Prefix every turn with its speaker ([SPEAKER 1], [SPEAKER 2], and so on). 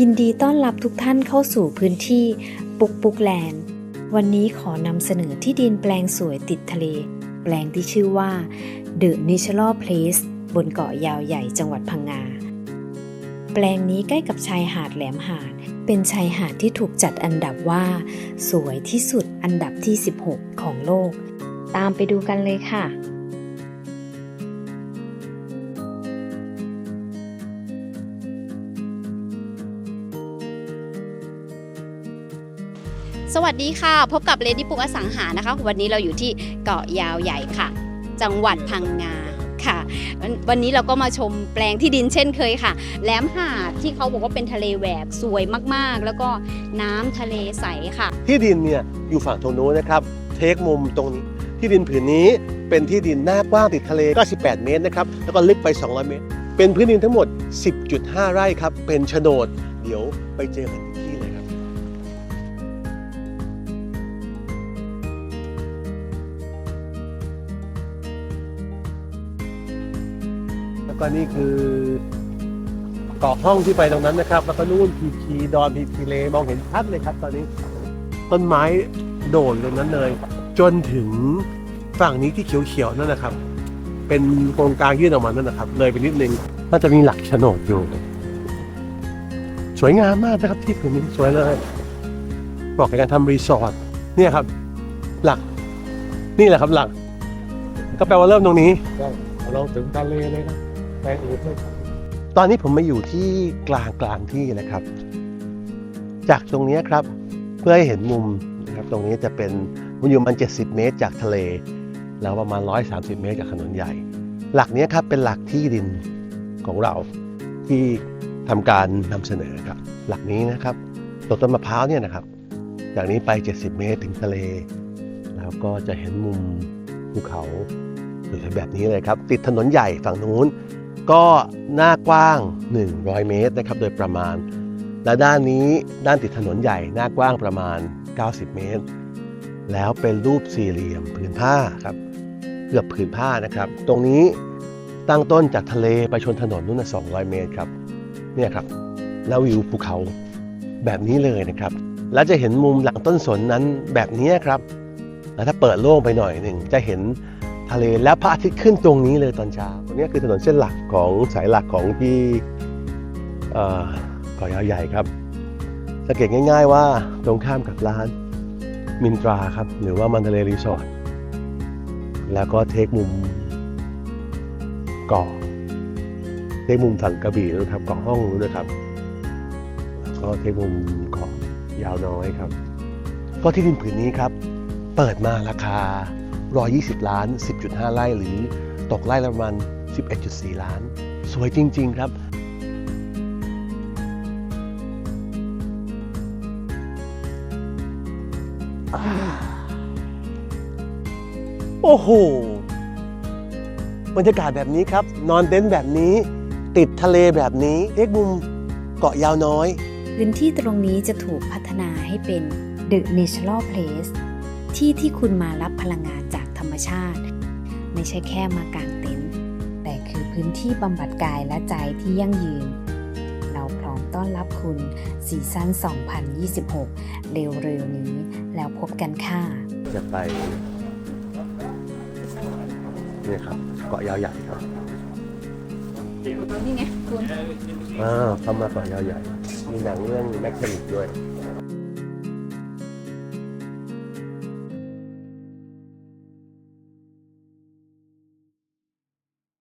[SPEAKER 1] ยินดีต้อนรับทุกท่านเข้าสู่พื้นที่ปุกปุกแลนด์ วันนี้ขอนำเสนอที่ดินแปลงสวยติดทะเล แปลงที่ชื่อว่า The Natural Place บนเกาะยาวใหญ่จังหวัดพังงา แปลงนี้ใกล้กับชายหาดแหลมหาด เป็นชายหาดที่ถูกจัดอันดับว่า สวยที่สุดอันดับที่ 16 ของโลก ตามไปดูกันเลยค่ะ
[SPEAKER 2] สวัสดีค่ะ พบกับเลดี้ปุกอสังหานะคะ วันนี้เราอยู่ที่เกาะยาวใหญ่ค่ะ จังหวัดพังงาค่ะ วันนี้เราก็มาชมแปลงที่ดินเช่นเคยค่ะแหลมหาดที่เขาบอกว่าเป็นทะเลแหวกสวยมากๆ แล้วก็น้ำทะเลใสค่ะ
[SPEAKER 3] ที่ดินเนี่ยอยู่ฝั่งตรงโน้นนะครับ เทคมุมตรงนี้ที่ดินผืนนี้เป็นที่ดินหน้ากว้างติดทะเล 98 เมตรนะครับแล้วก็ลึกไป 200 เมตร เป็นพื้นดินทั้งหมด 10.5 ไร่ครับเป็นโฉนด เดี๋ยวไปเจอกัน แล้วก็นี่คือเกาะห้องที่ไปตรงนั้นนะครับ แล้วก็นู่นพีพีดอนพีพีเลมองเห็นชัดเลยครับ ตอนนี้ต้นไม้โดดตรงนั้นเลย จนถึงฝั่งนี้ที่เขียวๆนั่นนะครับ เป็นโครงการยื่นออกมานั่นนะครับ เลยไปนิดนึงน่าจะมีหลักโฉนดอยู่ สวยงามมากนะครับที่ผืนนี้สวยเลยบอกในการทำรีสอร์ทเนี่ยครับ หลัก นี่แหละครับหลัก ก็แปลว่าเริ่มตรงนี้
[SPEAKER 4] เราถึงทะเลเลยนะ แปลงอื่นไม่
[SPEAKER 3] ตอนนี้ผมมาอยู่ที่กลางกลางที่นะครับ จากตรงนี้ครับเพื่อให้เห็นมุมนะครับตรงนี้จะเป็นมันอยู่ประมัน 70 เมตรจากทะเล แล้วประมาณ 130 เมตรจากถนนใหญ่ หลักนี้ครับเป็นหลักที่ดินของเราที่ทำการนำเสนอครับ หลักนี้นะครับตกต้นมะพร้าวเนี่ยนะครับ จากนี้ไป 70 เมตรถึงทะเล แล้วก็จะเห็นมุมภูเขาสวยแบบนี้เลยครับ ติดถนนใหญ่ฝั่งนู้น ก็หน้ากว้าง 100 เมตรนะครับโดยประมาณ และด้านนี้ด้านติดถนนใหญ่หน้ากว้างประมาณ 90 เมตร แล้วเป็นรูปสี่เหลี่ยมผืนผ้าครับเกือบผืนผ้านะครับ ตรงนี้ตั้งต้นจากทะเลไปชนถนนนู่นนะ200 เมตรครับเนี่ยครับแล้ววิวภูเขาแบบนี้เลยนะครับ แล้วจะเห็นมุมหลังต้นสนนั้นแบบนี้ครับ แล้วถ้าเปิดโล่งไปหน่อยหนึ่งจะเห็น ทะเลแล้วพระอาทิตย์ขึ้นตรงนี้เลยตอนเช้าตรงนี้คือถนนเส้นหลักของสายหลักของที่เกาะยาวใหญ่ครับสังเกตง่าย ๆ ว่าตรงข้ามกับร้านมินตราครับ หรือว่ามันทะเลรีสอร์ทแล้วก็เทคมุมเกาะเทคมุมสันกระบี่ด้วยครับเกาะห้องด้วยครับแล้วก็เทคมุมเกาะยาวน้อยครับ ก็ที่ดินผืนนี้ครับ เปิดมาราคา 120 ล้าน 10.5 ไร่หรือตกไร่ละประมาณ 11.4 ล้าน สวยจริง ๆ ครับโอ้โห บรรยากาศแบบนี้ครับ นอนเต็นท์แบบนี้ ติดทะเลแบบนี้เอ็กมุมเกาะยาวน้อย
[SPEAKER 1] พื้นที่ตรงนี้จะถูกพัฒนาให้เป็น The Natural Place ที่ที่คุณมารับพลังงาน รรมชาติ ไม่ใช่แค่มากางเต็นท์แต่คือพื้นที่บำบัดกายและใจที่ยั่งยืน เราพร้อมต้อนรับคุณซีซั่น 2026 เร็วๆนี้แล้วพบกันค่ะ
[SPEAKER 3] จะไปเนี่ยครับเกาะยาวใหญ่ครับ
[SPEAKER 2] นี่ไงคุณ
[SPEAKER 3] อ่าเข้ามาเกาะยาวใหญ่ มีหนังเรื่องแม็กซ์นิกด้วย